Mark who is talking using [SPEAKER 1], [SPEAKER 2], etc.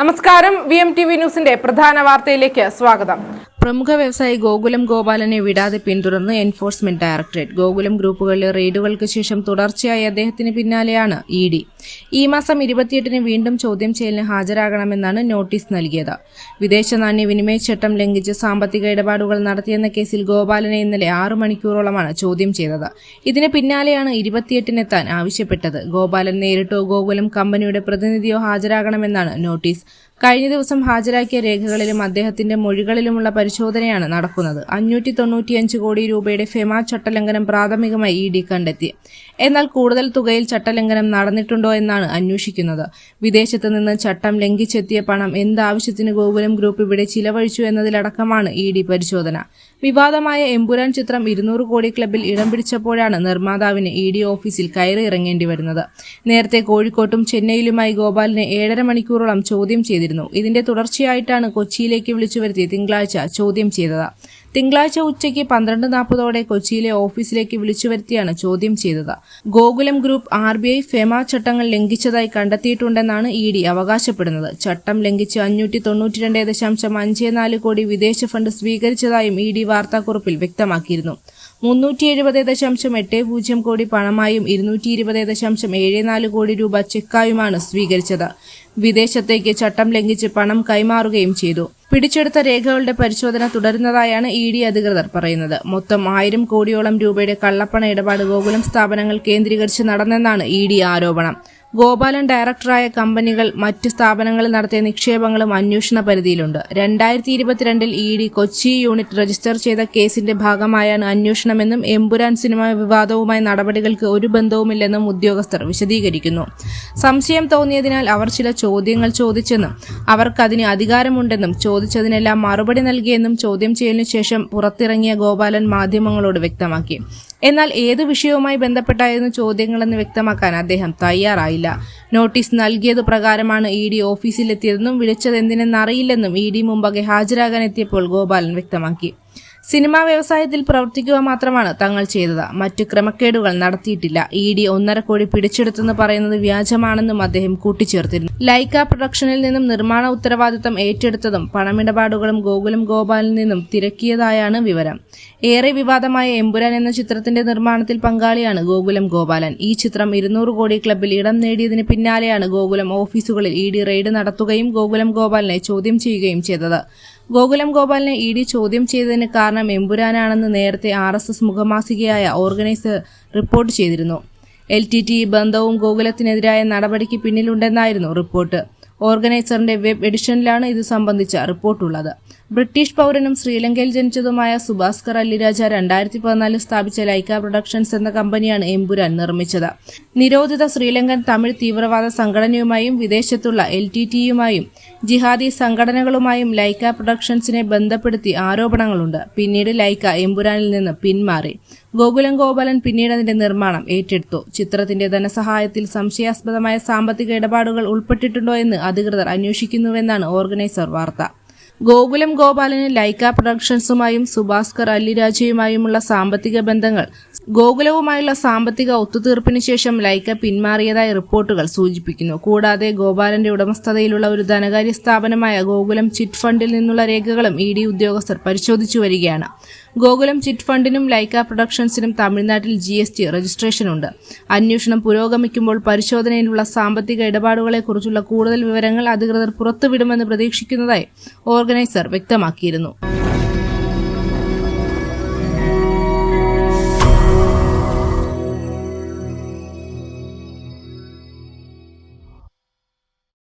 [SPEAKER 1] നമസ്കാരം. V M T V ന്യൂസിന്റെ പ്രധാന വാർത്തയിലേക്ക് സ്വാഗതം.
[SPEAKER 2] പ്രമുഖ വ്യവസായി ഗോകുലം ഗോപാലനെ വിടാതെ പിന്തുടർന്ന് എൻഫോഴ്സ്മെന്റ് ഡയറക്ടറേറ്റ്. ഗോകുലം ഗ്രൂപ്പുകളിലെ റെയ്ഡുകൾക്ക് ശേഷം തുടർച്ചയായി അദ്ദേഹത്തിന് പിന്നാലെയാണ് ഇ ഡി. ഈ മാസം ഇരുപത്തിയെട്ടിന് വീണ്ടും ചോദ്യം ചെയ്യലിന് ഹാജരാകണമെന്നാണ് നോട്ടീസ് നൽകിയത്. വിദേശ നാണ്യ വിനിമയ ചട്ടം ലംഘിച്ച് സാമ്പത്തിക ഇടപാടുകൾ നടത്തിയെന്ന കേസിൽ ഗോപാലനെ ഇന്നലെ ആറു മണിക്കൂറോളമാണ് ചോദ്യം ചെയ്തത്. ഇതിന് പിന്നാലെയാണ് ഇരുപത്തിയെട്ടിനെത്താൻ ആവശ്യപ്പെട്ടത്. ഗോപാലൻ നേരിട്ടോ ഗോകുലം കമ്പനിയുടെ പ്രതിനിധിയോ ഹാജരാകണമെന്നാണ് നോട്ടീസ്. കഴിഞ്ഞ ദിവസം ഹാജരാക്കിയ രേഖകളിലും അദ്ദേഹത്തിന്റെ മൊഴികളിലുമുള്ള പരിശോധനയാണ് നടക്കുന്നത്. അഞ്ഞൂറ്റി തൊണ്ണൂറ്റിയഞ്ച് കോടി രൂപയുടെ ഫെമ ചട്ടലംഘനം പ്രാഥമികമായി ഇ ഡി കണ്ടെത്തി. എന്നാൽ കൂടുതൽ തുകയിൽ ചട്ടലംഘനം നടന്നിട്ടുണ്ടോ എന്നാണ് അന്വേഷിക്കുന്നത്. വിദേശത്ത് നിന്ന് ചട്ടം ലംഘിച്ചെത്തിയ പണം എന്താവശ്യത്തിന് ഗോകുലം ഗ്രൂപ്പ് ഇവിടെ ചിലവഴിച്ചു എന്നതിലടക്കമാണ് ഇ ഡി പരിശോധന. വിവാദമായ എമ്പുരാൻ ചിത്രം ഇരുന്നൂറ് കോടി ക്ലബിൽ ഇടം പിടിച്ചപ്പോഴാണ് നിർമ്മാതാവിന് ഇ ഡി ഓഫീസിൽ കയറി ഇറങ്ങേണ്ടി വരുന്നത്. നേരത്തെ കോഴിക്കോട്ടും ചെന്നൈയിലുമായി ഗോപാലിനെ ഏഴര മണിക്കൂറോളം ചോദ്യം ചെയ്തിരുന്നു. ഇതിന്റെ തുടർച്ചയായിട്ടാണ് കൊച്ചിയിലേക്ക് വിളിച്ചു വരുത്തി തിങ്കളാഴ്ച ചോദ്യം ചെയ്തത്. തിങ്കളാഴ്ച ഉച്ചയ്ക്ക് പന്ത്രണ്ട് നാൽപ്പതോടെ കൊച്ചിയിലെ ഓഫീസിലേക്ക് വിളിച്ചു വരുത്തിയാണ് ചോദ്യം ചെയ്തത്. Gokulam group R B I FEMA ചട്ടങ്ങൾ ലംഘിച്ചതായി കണ്ടെത്തിയിട്ടുണ്ടെന്നാണ് ഇ ഡി അവകാശപ്പെടുന്നത്. ചട്ടം ലംഘിച്ച് അഞ്ഞൂറ്റി തൊണ്ണൂറ്റി രണ്ടേ ദശാംശം അഞ്ച് നാല് കോടി വിദേശ ഫണ്ട് സ്വീകരിച്ചതായും ഇ ഡി വാർത്താക്കുറിപ്പിൽ വ്യക്തമാക്കിയിരുന്നു. മുന്നൂറ്റി എഴുപത് ദശാംശം എട്ട് പൂജ്യം കോടി പണമായും ഇരുന്നൂറ്റി ഇരുപത് ദശാംശം ഏഴ് നാല് കോടി രൂപ ചെക്കായുമാണ് സ്വീകരിച്ചത്. വിദേശത്തേക്ക് ചട്ടം ലംഘിച്ച് പണം കൈമാറുകയും ചെയ്തു. പിടിച്ചെടുത്ത രേഖകളുടെ പരിശോധന തുടരുന്നതായാണ് ഇ ഡി അധികൃതർ പറയുന്നത്. മൊത്തം ആയിരം കോടിയോളം രൂപയുടെ കള്ളപ്പണ ഇടപാട് ഗോകുലം സ്ഥാപനങ്ങൾ കേന്ദ്രീകരിച്ച് നടന്നെന്നാണ് ഇ ഡി ആരോപണം. ഗോപാലൻ ഡയറക്ടറായ കമ്പനികൾ മറ്റ് സ്ഥാപനങ്ങളിൽ നടത്തിയ നിക്ഷേപങ്ങളും അന്വേഷണ പരിധിയിലുണ്ട്. രണ്ടായിരത്തി ഇരുപത്തിരണ്ടിൽ E D Kochi unit register ചെയ്ത കേസിന്റെ ഭാഗമായാണ് അന്വേഷണമെന്നും എമ്പുരാൻ സിനിമ വിവാദവുമായി നടപടികൾക്ക് ഒരു ബന്ധവുമില്ലെന്നും ഉദ്യോഗസ്ഥർ വിശദീകരിക്കുന്നു. സംശയം തോന്നിയതിനാൽ അവർ ചില ചോദ്യങ്ങൾ ചോദിച്ചെന്നും അവർക്കതിന് അധികാരമുണ്ടെന്നും ചോദിച്ചതിനെല്ലാം മറുപടി നൽകിയെന്നും ചോദ്യം ചെയ്യലിനു ശേഷം പുറത്തിറങ്ങിയ ഗോപാലൻ മാധ്യമങ്ങളോട് വ്യക്തമാക്കി. എന്നാൽ ഏത് വിഷയവുമായി ബന്ധപ്പെട്ടായിരുന്നു ചോദ്യങ്ങളെന്ന് വ്യക്തമാക്കാൻ അദ്ദേഹം തയ്യാറായില്ല. നോട്ടീസ് നൽകിയത് പ്രകാരമാണ് ഇ ഡി ഓഫീസിലെത്തിയതെന്നും വിളിച്ചത് എന്തിനെന്നറിയില്ലെന്നും ഇ ഡി മുമ്പാകെ ഹാജരാകാൻ എത്തിയപ്പോൾ ഗോപാലൻ വ്യക്തമാക്കി. സിനിമാ വ്യവസായത്തിൽ പ്രവർത്തിക്കുക മാത്രമാണ് തങ്ങൾ ചെയ്തത്. മറ്റു ക്രമക്കേടുകൾ നടത്തിയിട്ടില്ല. ഇ ഡി ഒന്നര കോടി പിടിച്ചെടുത്തെന്ന് പറയുന്നത് വ്യാജമാണെന്നും അദ്ദേഹം കൂട്ടിച്ചേർത്തിരുന്നു. ലൈക്ക പ്രൊഡക്ഷനിൽ നിന്നും നിർമ്മാണ ഉത്തരവാദിത്തം ഏറ്റെടുത്തതും പണമിടപാടുകളും ഗോകുലം ഗോപാലിൽ നിന്നും തിരക്കിയതായാണ് വിവരം. ഏറെ വിവാദമായ എമ്പുരാൻ എന്ന ചിത്രത്തിന്റെ നിർമ്മാണത്തിൽ പങ്കാളിയാണ് ഗോകുലം ഗോപാലൻ. ഈ ചിത്രം ഇരുന്നൂറ് കോടി ക്ലബിൽ ഇടം നേടിയതിന് പിന്നാലെയാണ് ഗോകുലം ഓഫീസുകളിൽ ഇ ഡി റെയ്ഡ് നടത്തുകയും ഗോകുലം ഗോപാലിനെ ചോദ്യം ചെയ്യുകയും ചെയ്തത്. ഗോകുലം ഗോപാലിനെ ഇ ഡി ചോദ്യം ചെയ്തതിന് കാരണം എമ്പുരാനാണെന്ന് നേരത്തെ ആർ എസ് എസ് മുഖമാസികയായ ഓർഗനൈസർ റിപ്പോർട്ട് ചെയ്തിരുന്നു. എൽ ടി ടി ബന്ധവും ഗോകുലത്തിനെതിരായ നടപടിക്ക് പിന്നിലുണ്ടെന്നായിരുന്നു റിപ്പോർട്ട്. ഓർഗനൈസറിന്റെ വെബ് എഡിഷനിലാണ് ഇത് സംബന്ധിച്ച റിപ്പോർട്ടുള്ളത്. ബ്രിട്ടീഷ് പൗരനും ശ്രീലങ്കയിൽ ജനിച്ചതുമായ സുഭാസ്കർ അല്ലിരാജ രണ്ടായിരത്തി പതിനാലിൽ സ്ഥാപിച്ച ലൈക്ക പ്രൊഡക്ഷൻസ് എന്ന കമ്പനിയാണ് എമ്പുരാൻ നിർമ്മിച്ചത്. നിരോധിത ശ്രീലങ്കൻ തമിഴ് തീവ്രവാദ സംഘടനയുമായും വിദേശത്തുള്ള എൽ ടി ടിയുമായും ജിഹാദി സംഘടനകളുമായും ലൈക്ക പ്രൊഡക്ഷൻസിനെ ബന്ധപ്പെടുത്തി ആരോപണങ്ങളുണ്ട്. പിന്നീട് ലൈക്ക എമ്പുരാനിൽ നിന്ന് പിന്മാറി. ഗോകുലം ഗോപാലൻ പിന്നീട് അതിന്റെ നിർമ്മാണം ഏറ്റെടുത്തു. ചിത്രത്തിന്റെ ധനസഹായത്തിൽ സംശയാസ്പദമായ സാമ്പത്തിക ഇടപാടുകൾ ഉൾപ്പെട്ടിട്ടുണ്ടോ എന്ന് അധികൃതർ അന്വേഷിക്കുന്നുവെന്നാണ് ഓർഗനൈസർ വാർത്ത. ഗോകുലം ഗോപാലന് ലൈക്ക പ്രൊഡക്ഷൻസുമായും സുഭാസ്കർ അല്ലിരാജയുമായുമുള്ള സാമ്പത്തിക ബന്ധങ്ങൾ ഗോകുലവുമായുള്ള സാമ്പത്തിക ഒത്തുതീർപ്പിന് ശേഷം ലൈക്ക പിന്മാറിയതായി റിപ്പോർട്ടുകൾ സൂചിപ്പിക്കുന്നു. കൂടാതെ ഗോപാലന്റെ ഉടമസ്ഥതയിലുള്ള ഒരു ധനകാര്യ സ്ഥാപനമായ ഗോകുലം ചിറ്റ് ഫണ്ടിൽ നിന്നുള്ള രേഖകളും ഇ ഡി ഉദ്യോഗസ്ഥർ പരിശോധിച്ചു വരികയാണ്. ഗോകുലം ചിറ്റ് ഫണ്ടിനും ലൈക്ക പ്രൊഡക്ഷൻസിനും തമിഴ്നാട്ടിൽ ജി എസ് ടി രജിസ്ട്രേഷനുണ്ട്. അന്വേഷണം പുരോഗമിക്കുമ്പോൾ പരിശോധനയിലുള്ള സാമ്പത്തിക ഇടപാടുകളെക്കുറിച്ചുള്ള കൂടുതൽ വിവരങ്ങൾ അധികൃതർ പുറത്തുവിടുമെന്ന് പ്രതീക്ഷിക്കുന്നതായി ഓർഗനൈസർ വ്യക്തമാക്കിയിരുന്നു.